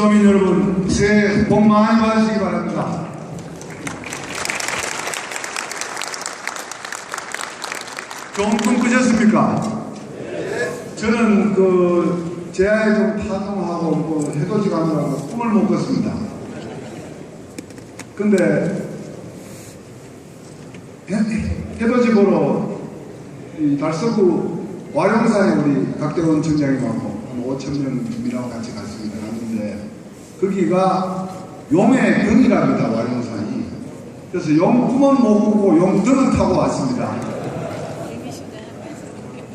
시도민 여러분 새해 복 많이 받으시기 바랍니다. 좋은 꿈 꾸셨습니까? 저는 그 제아에 좀 파송하고 뭐 해돋이 가느라고 꿈을 못 꿨습니다. 근데 해- 해돋이 보러 이 달서구 와룡사에 우리 각대원 청장님하고 한 5천 명이랑 같이 거기가 용의 등이랍니다. 와룡산이. 그래서 용 꿈은 못 꾸고 용 등은 타고 왔습니다.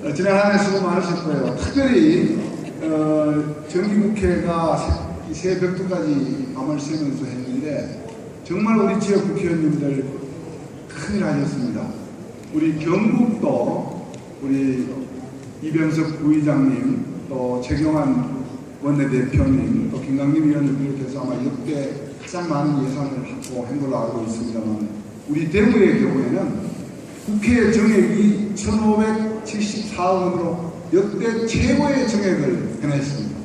어, 지난 한해 수고 많으셨고요. 특별히 어, 정기국회가 새- 이 새벽도까지 밤을 새면서 했는데 정말 우리 지역 국회의원님들 큰일 하셨습니다. 우리 경북도 우리 이병석 부의장님 또 최경환 원내대표님 또 김강림 의원을 비롯해서 아마 역대 가장 많은 예산을 확보 한 걸로 알고 있습니다만 우리 대구의 경우에는 국회 정액이 1574원으로 역대 최고의 정액을 해냈습니다.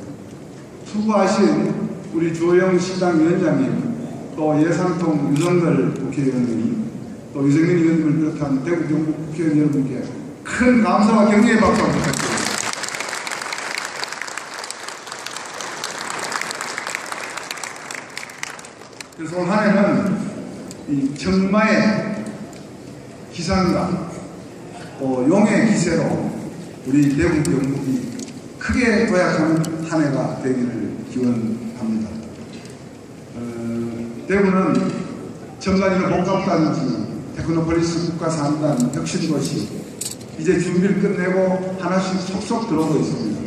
수고하신 우리 조영 시당 위원장님, 또 예산통 유성걸 국회의원님, 또 유승민 의원님을 비롯한 대구 경북 국회의원 여러분께 큰 감사와 격려의 박수 부탁드립니다. 그래서 올 한해는 이 정마의 기상과 또 용의 기세로 우리 대구 경북이 크게 도약하는 한 해가 되기를 기원합니다. 어, 대구는 정관이나 복합단지, 테크노폴리스 국가산단 혁신도시 이제 준비를 끝내고 하나씩 속속 들어오고 있습니다.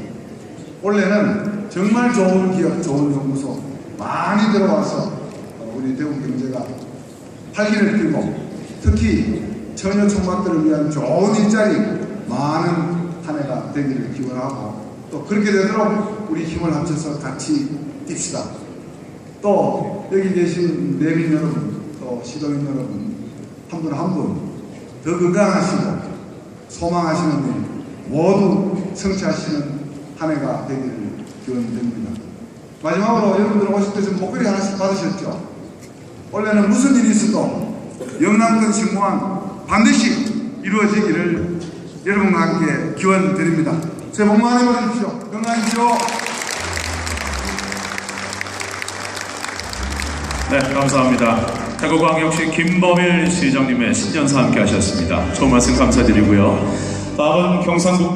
올해는 정말 좋은 기업, 좋은 연구소 많이 들어와서 어, 우리 대구 경제가 활기를 띠고 특히 처녀 총각들을 위한 좋은 일자리 많은 한 해가 되기를 기원하고 또 그렇게 되도록 우리 힘을 합쳐서 같이 뜁시다. 또 여기 계신 내민 여러분 또 시도민 여러분 한 분 한 분 더 건강하시고 소망하시는 일 모두 성취하시는 한 해가 되기를 기원드립니다. 마지막으로 여러분들 오실 때좀 목걸이 하나씩 받으셨죠? 원래는 무슨 일이 있어도 영남권 신공항 반드시 이루어지기를 여러분과 함께 기원 드립니다. 새해 복 많이 받으십시오. 건강하십시오. 네, 감사합니다. 대구광역시 김범일 시장님의 신년사 함께 하셨습니다. 좋은 말씀 감사드리고요. 다음은 경상북도